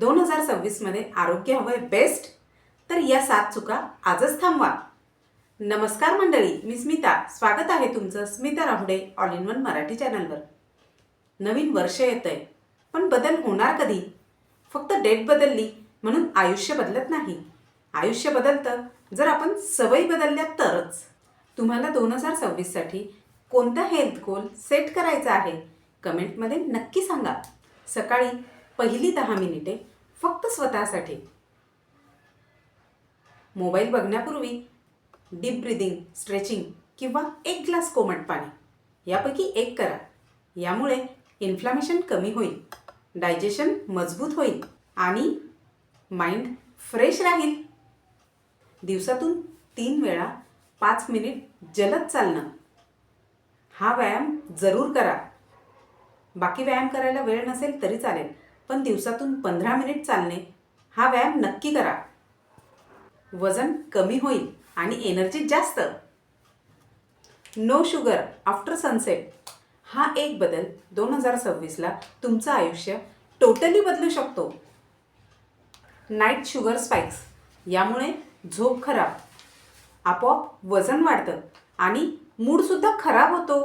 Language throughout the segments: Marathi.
दोन हजार सव्वीसमध्ये आरोग्य हवंय बेस्ट तर या सात चुका आजच थांबवा. नमस्कार मंडळी मी स्मिता. स्वागत आहे तुमचं Smita Rahude all in one Marathi चॅनलवर. नवीन वर्ष येतं आहे पण बदल होणार कधी? फक्त डेट बदलली म्हणून आयुष्य बदलत नाही. आयुष्य बदलतं जर आपण सवयी बदलल्या तरच. तुम्हाला दोन हजार सव्वीससाठी कोणता हेल्थ गोल सेट करायचा आहे? कमेंटमध्ये नक्की सांगा. सकाळी पहिली दहा मिनिटे फक्त स्वतःसाठी. मोबाईल बघण्यापूर्वी डीप ब्रिदिंग स्ट्रेचिंग किंवा एक ग्लास कोमट पाणी यापैकी एक करा. यामुळे इन्फ्लामेशन कमी होईल डायजेशन मजबूत होईल आणि माइंड फ्रेश राहील. दिवसातून तीन वेळा पाच मिनिट जलद चालणं. हा व्यायाम जरूर करा. बाकी व्यायाम करायला वेळ नसेल तरी चालेल. पण दिवसातून पंधरा मिनिट चालणे हा व्यायाम नक्की करा. वजन कमी होईल आणि एनर्जी जास्त. नो शुगर आफ्टर सनसेट हा एक बदल दोन हजार सव्वीसला तुमचं आयुष्य टोटली बदलू शकतो. नाईट शुगर स्पाइक्स यामुळे झोप खराब आपोआप वजन वाढतं आणि मूडसुद्धा खराब होतो.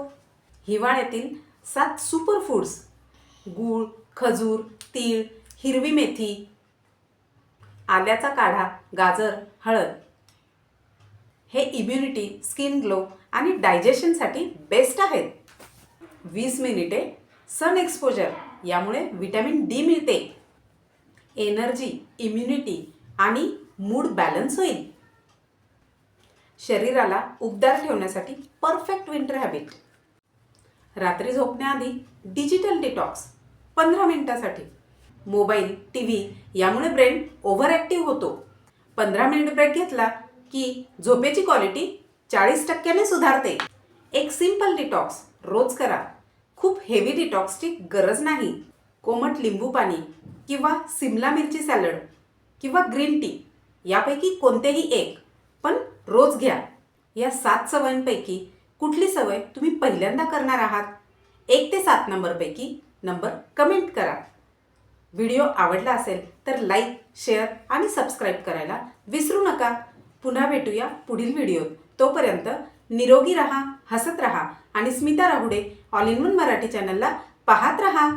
हिवाळ्यातील सात सुपर फूड्स गूळ खजूर तीळ हिरवी मेथी आल्याचा काढा गाजर हळद. हे इम्युनिटी स्किन ग्लो आणि डायजेशनसाठी बेस्ट आहेत. वीस मिनिटे सन एक्सपोजर यामुळे विटॅमिन डी मिळते. एनर्जी इम्युनिटी आणि मूड बॅलन्स होईल. शरीराला उबदार ठेवण्यासाठी परफेक्ट विंटर हॅबिट रात्री झोपण्याआधी डिजिटल डिटॉक्स पंधरा मिनिटासाठी. मोबाईल टी व्ही यामुळे ब्रेन ओव्हर ॲक्टिव्ह होतो. पंधरा मिनिट ब्रेक घेतला की झोपेची क्वालिटी चाळीस टक्क्याने सुधारते. एक सिंपल डिटॉक्स रोज करा. खूप हेवी डिटॉक्सची गरज नाही. कोमट लिंबू पाणी किंवा सिमला मिरची सॅलड किंवा ग्रीन टी यापैकी कोणतेही एक पण रोज घ्या. या सात सवयींपैकी कुठली सवय तुम्ही पहिल्यांदा करणार आहात? एक ते सात नंबरपैकी नंबर कमेंट करा. व्हिडिओ आवडला असेल तर लाईक शेअर आणि सबस्क्राईब करायला विसरू नका. पुन्हा भेटूया पुढील व्हिडिओत. तोपर्यंत निरोगी रहा हसत रहा आणि Smita Rahude all in one Marathi चॅनलला पाहत रहा.